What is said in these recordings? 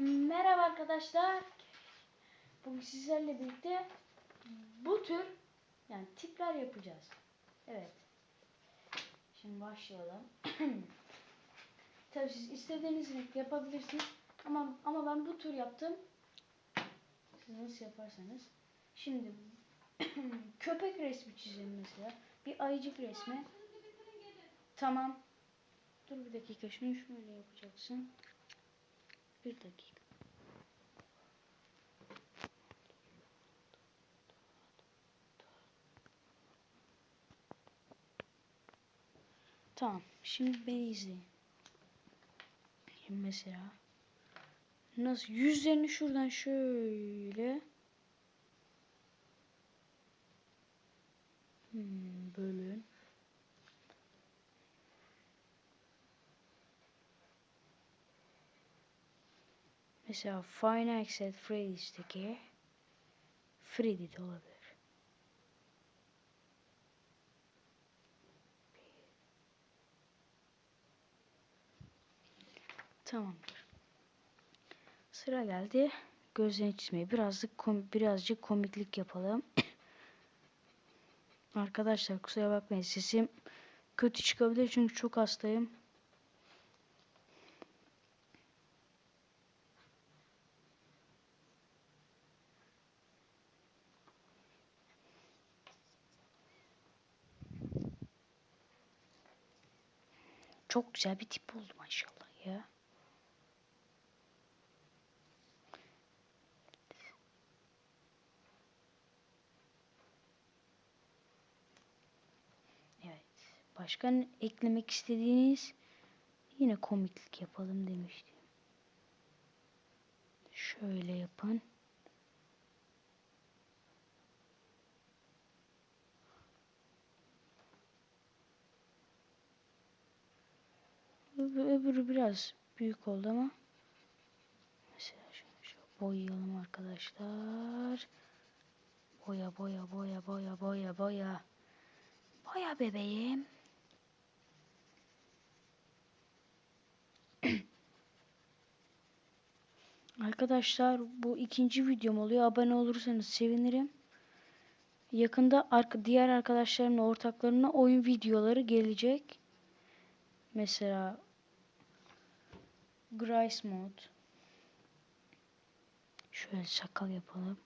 Merhaba arkadaşlar. Bugün sizlerle birlikte bu tür yani tipler yapacağız. Evet. Şimdi başlayalım. Tabii siz istediğiniz renk yapabilirsiniz. Ama ama ben bu tür yaptım. Siz nasıl yaparsanız. Şimdi köpek resmi çizelim mesela. Bir ayıcık resmi. Tamam. Dur bir dakika şunu şöyle yapacaksın. Bir dakika. Tamam. Şimdi beni izleyin. Mesela nasıl yüzlerini şuradan şöyle hmm, bölün. Mesela Final Exit Freddy's'teki Freddy de olabilir. Tamamdır. Sıra geldi. Gözlerini çizmeye. Birazcık kom birazcık komiklik yapalım. Arkadaşlar kusura bakmayın sesim kötü çıkabilir çünkü çok hastayım. Çok güzel bir tip oldu maşallah ya. Evet. Başka eklemek istediğiniz yine komiklik yapalım demiştim. Şöyle yapın. Öbür, öbürü biraz büyük oldu ama. Mesela şunu şöyle boyayalım arkadaşlar. Boya boya boya boya boya boya. Boya bebeğim. Arkadaşlar bu ikinci videom oluyor. Abone olursanız sevinirim. Yakında diğer arkadaşlarımla ortaklarımla oyun videoları gelecek. Mesela Grace Mode. Şöyle sakal yapalım.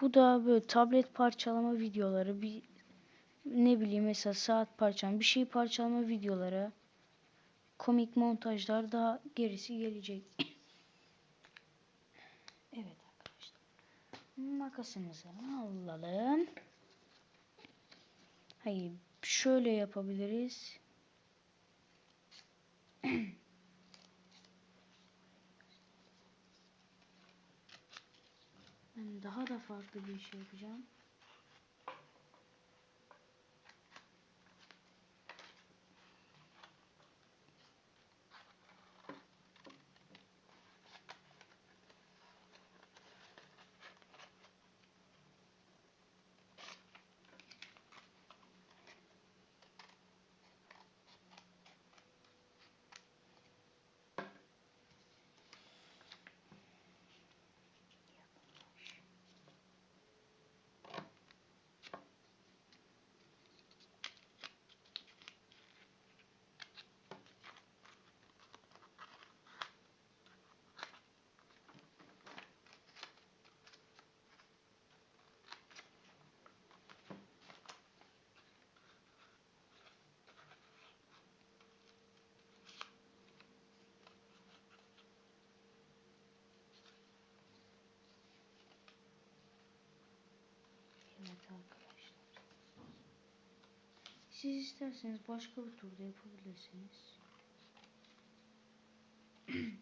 Bu da böyle tablet parçalama videoları. Bir ne bileyim mesela saat parçalama, bir şey parçalama videoları. Komik montajlar daha gerisi gelecek. evet arkadaşlar. Makasımızı alalım. Hayır şöyle yapabiliriz. Ben daha da farklı bir şey yapacağım. Evet arkadaşlar. Siz isterseniz başka bir turda yapabilirsiniz.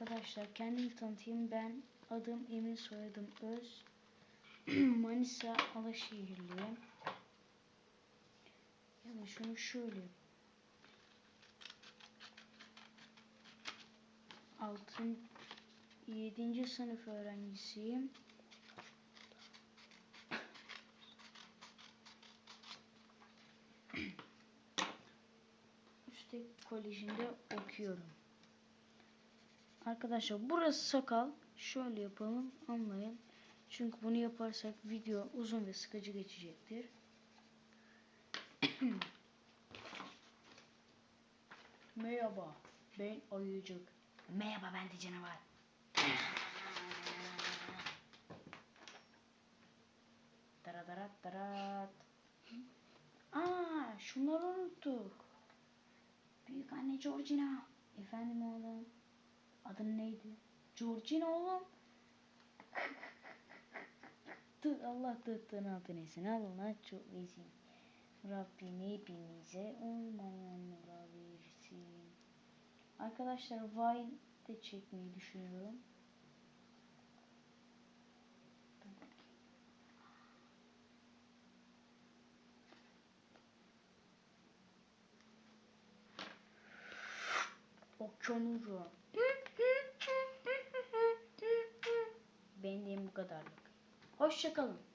Arkadaşlar kendimi tanıtayım. Ben adım Emin soyadım Öz. Manisa Alaşehirliyim. Ya da şunu şöyle altın 7. sınıf öğrencisiyim. Meslek Koleji'nde okuyorum. Arkadaşlar burası sakal. Şöyle yapalım anlayın. Çünkü bunu yaparsak video uzun ve sıkıcı geçecektir. Merhaba. Ben Ayıcık. Merhaba ben de canavar. Daradarat darat. Aa, şunları unuttuk. Büyük anne Georgina. Efendim oğlum. Adın neydi? Georgina oğlum. Dur Allah tıhtığın altına etsin. Allah çok iyisin. Rabbim hepimize olmayanlara versin. Arkadaşlar Vine de çekmeyi düşünüyorum. Okyanuru. Benden bu kadarlık. Hoşçakalın.